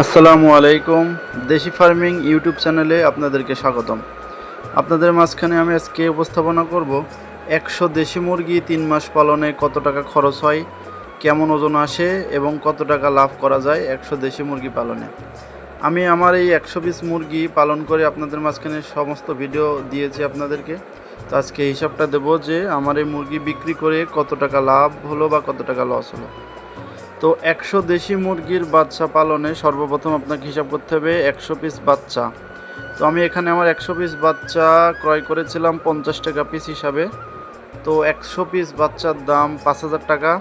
আসসালামু আলাইকুম। দেশি ফার্মিং ইউটিউব চ্যানেলে আপনাদেরকে স্বাগতম। আপনাদের মাঝখানে আমি আজকে উপস্থাপনা করব, একশো দেশি মুরগি তিন মাস পালনে কত টাকা খরচ হয়, কেমন ওজন আসে এবং কত টাকা লাভ করা যায় একশো দেশি মুরগি পালনে। আমি আমার এই একশো পিস মুরগি পালন করে আপনাদের মাঝখানে সমস্ত ভিডিও দিয়েছি আপনাদেরকে। তো আজকে হিসাবটা দেবো যে আমার এই মুরগি বিক্রি করে কত টাকা লাভ হলো বা কত টাকা লস হলো। তো একশো দেশি মুরগির বাচ্চা পালনে সর্বপ্রথম আপনাকে হিসাব করতে হবে একশো পিস বাচ্চা। তো আমি এখানে আমার একশো পিস বাচ্চা ক্রয় করেছিলাম পঞ্চাশ টাকা পিস হিসাবে। তো একশো পিস বাচ্চার দাম পাঁচ হাজার টাকা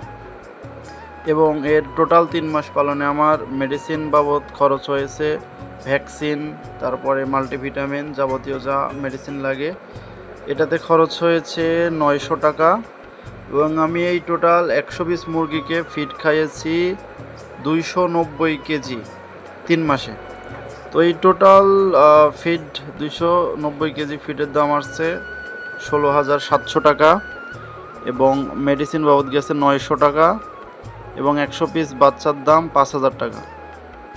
এবং এর টোটাল তিন মাস পালনে আমার মেডিসিন বাবদ খরচ হয়েছে ভ্যাকসিন তারপরে মাল্টিভিটামিন যাবতীয় যা মেডিসিন লাগে, এটাতে খরচ হয়েছে নয়শো টাকা। এবং আমি এই টোটাল একশো পিস মুরগিকে ফিড খাইয়েছি দুইশো নব্বই কেজি তিন মাসে। তো এই টোটাল ফিড দুইশো নব্বই কেজি ফিডের দাম আসছে ষোলো হাজার সাতশো টাকা এবং মেডিসিন বাবদ গেছে নয়শো টাকা এবং একশো পিস বাচ্চার দাম পাঁচ হাজার টাকা।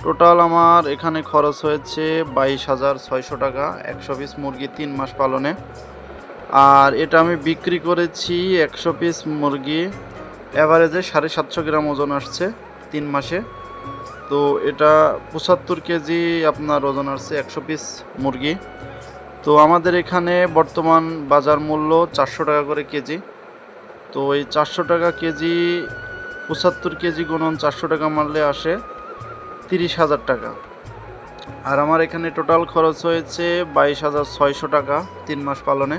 টোটাল আমার এখানে খরচ হয়েছে বাইশ হাজার ছয়শো টাকা, একশো পিস মুরগি তিন মাস পালনে। আর এটা আমি বিক্রি করেছি একশো পিস মুরগি। অ্যাভারেজে সাড়ে সাতশো গ্রাম ওজন আসছে তিন মাসে। তো এটা পঁচাত্তর কেজি আপনার ওজন আসছে একশো পিস মুরগি। তো আমাদের এখানে বর্তমান বাজার মূল্য চারশো টাকা করে কেজি। তো এই চারশো টাকা কেজি, পঁচাত্তর কেজি গুণন চারশো টাকা মারলে আসে তিরিশ হাজার টাকা। আর আমার এখানে টোটাল খরচ হয়েছে বাইশ হাজার ছয়শো টাকা তিন মাস পালনে।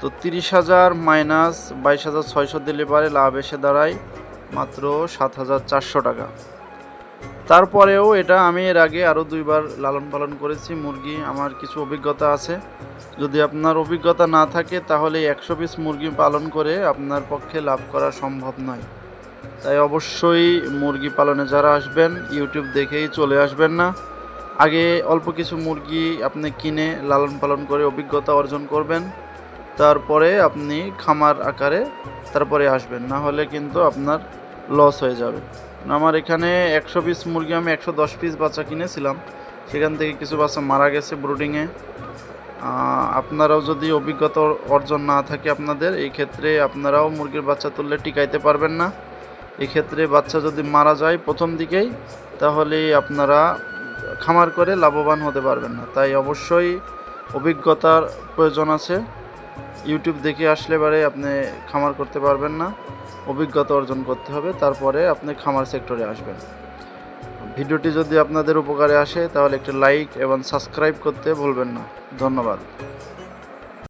তো তিরিশ হাজার মাইনাস বাইশ হাজার ছয়শো দিলে পারে লাভ এসে দাঁড়ায় মাত্র সাত হাজার চারশো টাকা। তারপরেও এটা আমি এর আগে আরও দুইবার লালন পালন করেছি, মুরগি আমার কিছু অভিজ্ঞতা আছে। যদি আপনার অভিজ্ঞতা না থাকে তাহলে একশো পিস মুরগি পালন করে আপনার পক্ষে লাভ করা সম্ভব নয়। তাই অবশ্যই মুরগি পালনে যারা আসবেন, ইউটিউব দেখেই চলে আসবেন না। আগে অল্প কিছু মুরগি আপনি কিনে লালন পালন করে অভিজ্ঞতা অর্জন করবেন। তারপরে আপনি খামার আকারে তারপরে আসবেন, না হলে কিন্তু আপনার লস হয়ে যাবে। আমার এখানে একশো পিস মুরগি আমি একশো দশ পিস বাচ্চা কিনেছিলাম, সেখান থেকে কিছু বাচ্চা মারা গেছে ব্রুডিংয়ে আপনারাও যদি অভিজ্ঞতা অর্জন না থাকে আপনাদের, এই ক্ষেত্রে আপনারাও মুরগির বাচ্চা তুললে টিকাইতে পারবেন না। এক্ষেত্রে বাচ্চা যদি মারা যায় প্রথম দিকেই, তাহলে আপনারা খামার করে লাভবান হতে পারবেন না। তাই অবশ্যই অভিজ্ঞতার প্রয়োজন আছে। ইউটিউব দেখে আসলে বারে আপনি খামার করতে পারবেন না। অভিজ্ঞতা অর্জন করতে হবে, তারপরে আপনি খামার সেক্টরে আসবেন। ভিডিওটি যদি আপনাদের উপকারে আসে, তাহলে একটি লাইক এবং সাবস্ক্রাইব করতে ভুলবেন না। ধন্যবাদ।